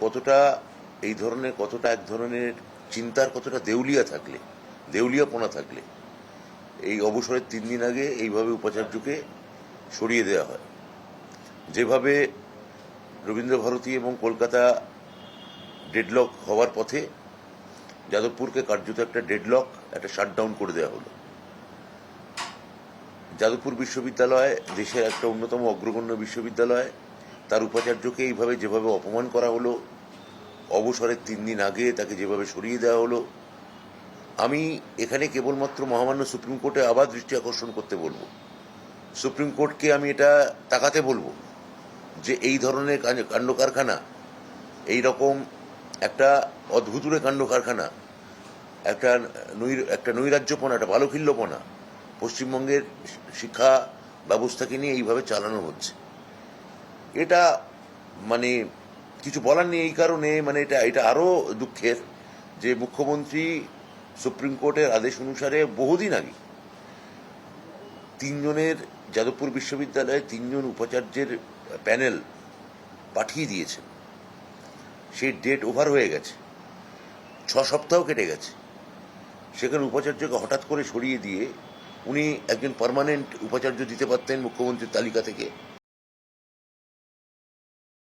কতটা এই ধরনের, কতটা এক ধরনের চিন্তার, কতটা দেউলিয়া থাকলে, দেউলিয়াপনা থাকলে, এই অবসরের তিন দিন আগে এইভাবে উপাচার্যকে সরিয়ে দেওয়া হয়। যেভাবে রবীন্দ্র ভারতী এবং কলকাতা ডেডলক হওয়ার পথে যাদবপুরকে কার্যত একটা ডেডলক, একটা শাটডাউন করে দেওয়া হলো। যাদবপুর বিশ্ববিদ্যালয় দেশের একটা অন্যতম অগ্রগণ্য বিশ্ববিদ্যালয়। তার উপাচার্যকে এইভাবে যেভাবে অপমান করা হলো, অবসরের তিন দিন আগে তাকে যেভাবে সরিয়ে দেওয়া হলো, আমি এখানে কেবলমাত্র মহামান্য সুপ্রিম কোর্টে আবার দৃষ্টি আকর্ষণ করতে বলব। সুপ্রিম কোর্টকে আমি এটা তাকাতে বলব যে এই ধরনের কাণ্ড কারখানা এই রকম একটা অদ্ভুতুরে কাণ্ড কারখানা একটা নৈ- একটা নৈরাজ্যপনা, একটা বালখিল্যপনা পশ্চিমবঙ্গের শিক্ষা ব্যবস্থাকে নিয়ে এইভাবে চালানো হচ্ছে। এটা মানে কিছু বলার নেই এই কারণে মানে এটা এটা আরও দুঃখের যে মুখ্যমন্ত্রী সুপ্রিম কোর্টের আদেশ অনুসারে বহুদিন আগে তিনজনের যাদবপুর বিশ্ববিদ্যালয়ে তিনজন উপাচার্যের প্যানেল পাঠিয়ে দিয়েছেন সেই ডেট ওভার হয়ে গেছে। ছ সপ্তাহ কেটে গেছে। সেখানে উপাচার্যকে হঠাৎ করে সরিয়ে দিয়ে উনি একজন পার্মানেন্ট উপাচার্য দিতে পারতেন মুখ্যমন্ত্রীর তালিকা থেকে।